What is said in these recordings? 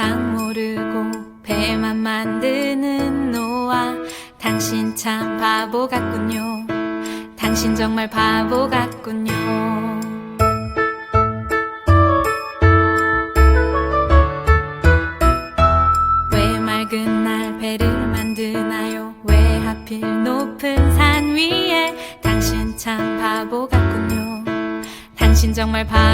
세상 모르고 배만 만드는 노아. 당신 참 바보 같군요. 당신 정말 바보 같군요. 왜 맑은 날 배를 만드나요? 왜 하필 높은 산 위에? 당신 참 바보 같군요. 당신 정말 바보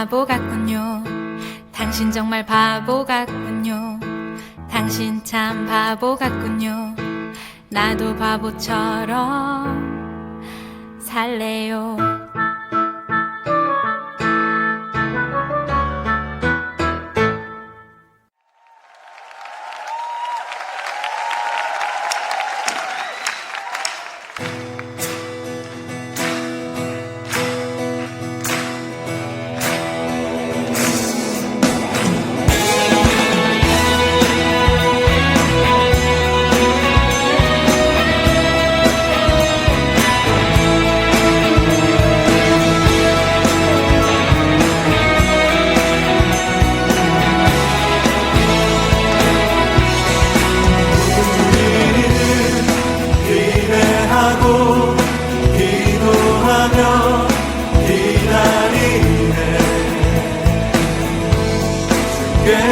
바보 같군요. 당신 정말 바보 같군요. 당신 참 바보 같군요. 나도 바보처럼 살래요.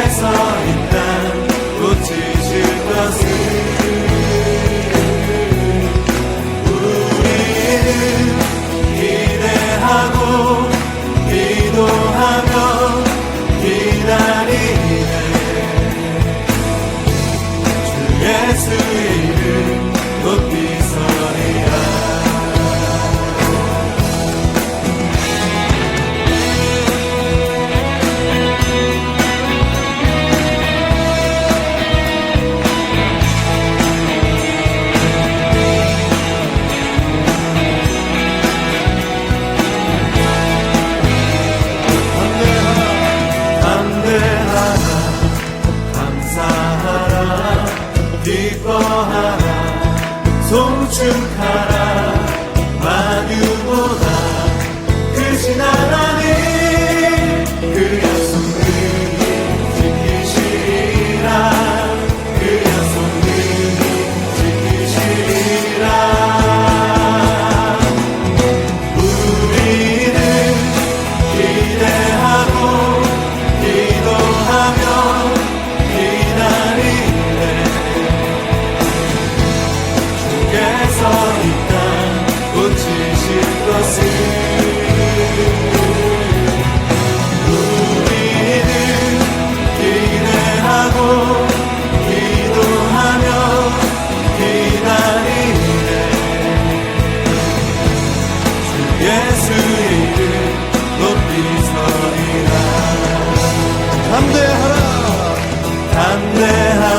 서 있네 담대하라. 담대하라.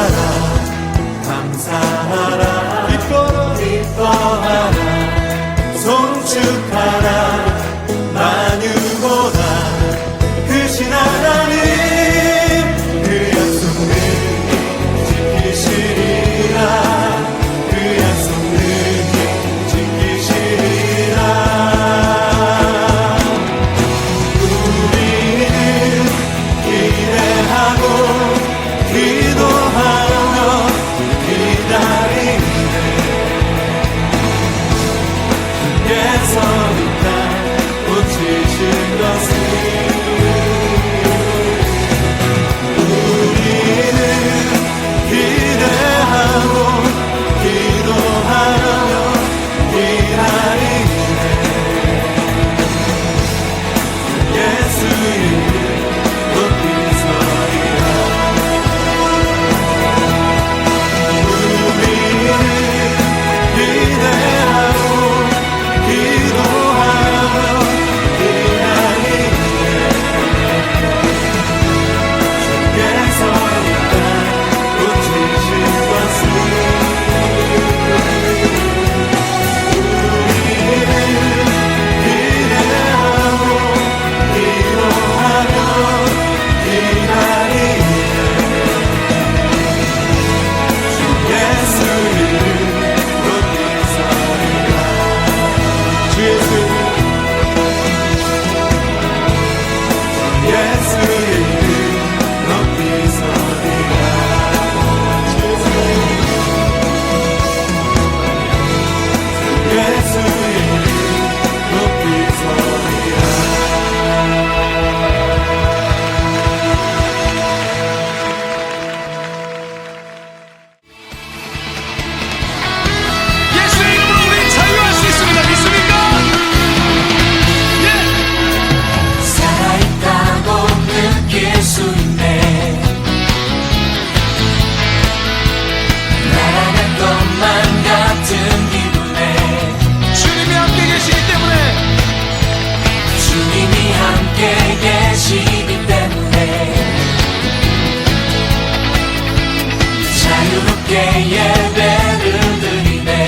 Türkiye'ye verildi be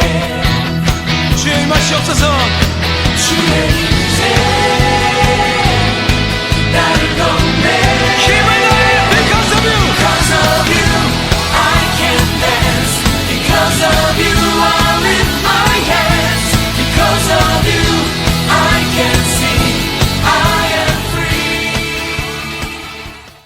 Tüm yoksa zor. Tüm